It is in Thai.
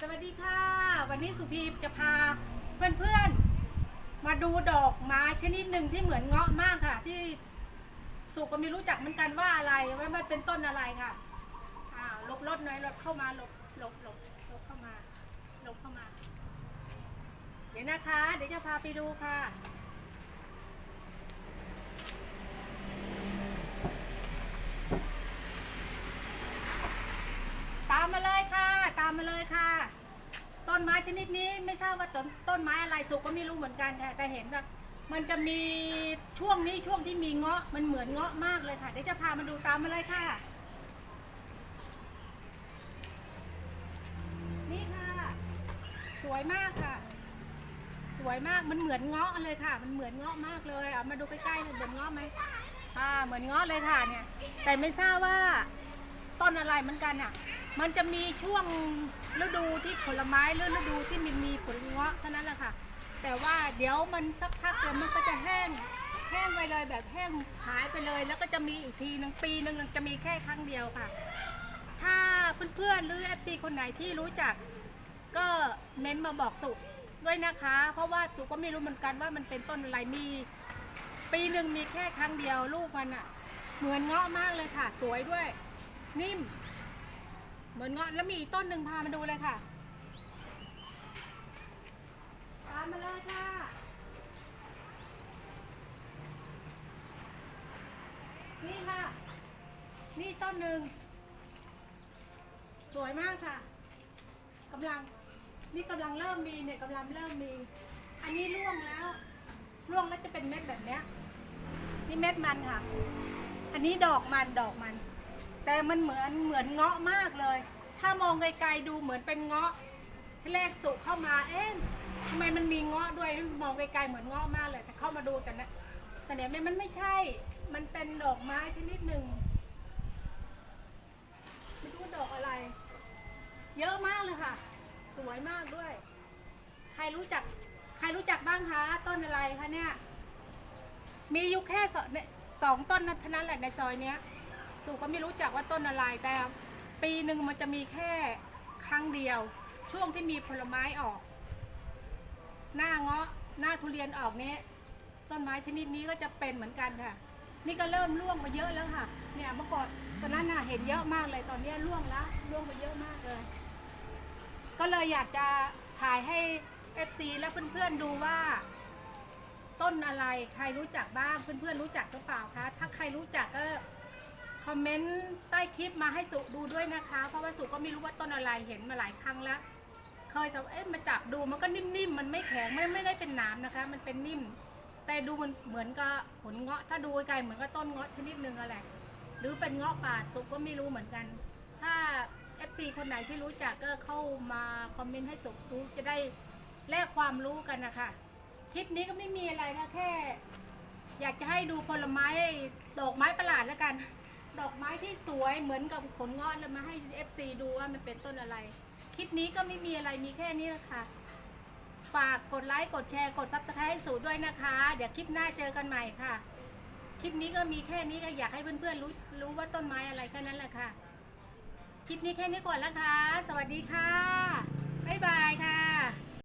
สวัสดีค่ะ วันนี้สุพีจะพาเพื่อนๆ มาดูดอกไม้ชนิดหนึ่งที่เหมือนเงาะมากค่ะ ที่สุก็ไม่รู้จักเหมือนกันว่าอะไรว่ามันเป็นต้นอะไรค่ะอ่าลบรถหน่อยลบเข้ามาลบลบลบลบเข้ามาลบเข้ามา เดี๋ยวนะคะ เดี๋ยวจะพาไปดูค่ะตามมาเลยค่ะ ตามมาเลยค่ะ ต้นไม้ชนิดนี้ไม่ทราบว่าต้นต้นไม้อะไรสุกก็ไม่รู้เหมือนกันค่ะแต่เห็นว่ามันจะมีช่วงนี้ช่วงที่มีเงาะมันเหมือนเงาะมากเลยค่ะเดี๋ยวจะพามาดูตามมาเลยค่ะ นี่ค่ะ สวยมากค่ะ สวยมากมันเหมือนเงาะเลยค่ะ มันเหมือนเงาะมากเลยอะมาดูใกล้ๆเลยเหมือนเงาะไหมค่ะเหมือนเงาะเลยค่ะเนี่ย แต่ไม่ทราบว่าต้นอะไรเหมือนกันอะ มันจะมีช่วงฤดูที่ผลไม้หรือฤดูที่มันมีผลเงาะเท่านั้นแหละค่ะ แต่ว่าเดี๋ยวมันสักพักเดียวมันก็จะแห้ง แห้งไปเลยแบบแห้งหายไปเลย แล้วก็จะมีอีกทีหนึ่งปีหนึ่งจะมีแค่ครั้งเดียวค่ะ ถ้าเพื่อนๆหรือ FC คนไหนที่รู้จัก ก็เม้นมาบอกสุด้วยนะคะ เพราะว่าสุก็ไม่รู้เหมือนกันว่ามันเป็นต้นอะไรมี ปีหนึ่งมีแค่ครั้งเดียวลูกมันอะ่ะ เหมือนเงาะมากเลยค่ะ สวยด้วย นิ่ม เหมือนเงาะแล้วมีอีกต้นหนึ่งพามาดูเลยค่ะตามมาเลยค่ะ นี่ค่ะ นี่ต้นหนึ่ง สวยมากค่ะกำลังนี่กำลังเริ่มมีเนี่ยกำลังเริ่มมี อันนี้ร่วงแล้ว ร่วงแล้วจะเป็นเม็ดแบบเนี้ยนี่เม็ดมันค่ะ อันนี้ดอกมันดอกมัน แต่มันเหมือนเหมือนเงาะมากเลย ถ้ามองไกลๆดูเหมือนเป็นเงาะที่แรกสุกเข้ามา เอ๊ะทำไมมันมีเงาะด้วยมองไกลๆเหมือนเงาะมากเลย แต่เข้ามาดูแต่นะแต่เนี่ยมันไม่ใช่ มันเป็นดอกไม้ชนิดหนึ่งไม่รู้ดอกอะไร เยอะมากเลยค่ะ สวยมากด้วย ใครรู้จัก ใครรู้จักบ้างคะต้นอะไรคะเนี่ย มีอยู่แค่สองเนี่ยสองต้นนั้นเท่านั้นแหละในซอยเนี้ย สุก็ไม่รู้จักว่าต้นอะไรแต่ ปีหนึ่งมันจะมีแค่ครั้งเดียว ช่วงที่มีผลไม้ออก หน้าเงาะหน้าทุเรียนออกนี้ต้นไม้ชนิดนี้ก็จะเป็นเหมือนกันค่ะ นี่ก็เริ่มร่วงมาเยอะแล้วค่ะ เนี่ยเมื่อก่อนตอนนั้นน่ะเห็นเยอะมากเลยตอนนี้ร่วงแล้วร่วงมาเยอะมากเลย ก็เลยอยากจะถ่ายให้ FC และเพื่อนๆดูว่าต้นอะไรใครรู้จักบ้างเพื่อนๆรู้จักหรือเปล่าคะถ้าใครรู้จักก็ คอมเมนต์ใต้คลิปมาให้สุดูด้วยนะคะ เพราะว่าสุก็ไม่รู้ว่าต้นอะไรเห็นมาหลายครั้งแล้ว เคยสัเอ๊ะมาจับดูมันก็นิ่มๆ มันไม่แข็งไม่ไม่ได้เป็นหนามนะคะ มันเป็นนิ่ม แต่ดูมันเหมือนกับผลเงาะ ถ้าดูไกลเหมือนกับต้นเงาะชนิดหนึ่งอะไรหรือเป็นเงาะป่าสุก็ไม่รู้เหมือนกัน ถ้า FC คนไหนที่รู้จักก็เข้ามาคอมเมนต์ให้สุรู้จะได้แลกความรู้กันนะคะคลิปนี้ก็ไม่มีอะไรค่ะแค่ อยากจะให้ดูผลไม้ดอกไม้ประหลาดแล้วกัน ดอกไม้ที่สวยเหมือนกับผลงาะแล้วมาให้ FC ดูว่ามันเป็นต้นอะไร คลิปนี้ก็ไม่มีอะไรมีแค่นี้แหละค่ะฝากกดไลค์กดแชร์กดซับสไครต์ให้สูด้วยนะคะ เดี๋ยวคลิปหน้าเจอกันใหม่ค่ะ คลิปนี้ก็มีแค่นี้ก็อยากให้เพื่อนๆรู้รู้ว่าต้นไม้อะไรแค่นั้นแหละค่ะ คลิปนี้แค่นี้ก่อนแล้วค่ะ สวัสดีค่ะ บ๊ายบายค่ะ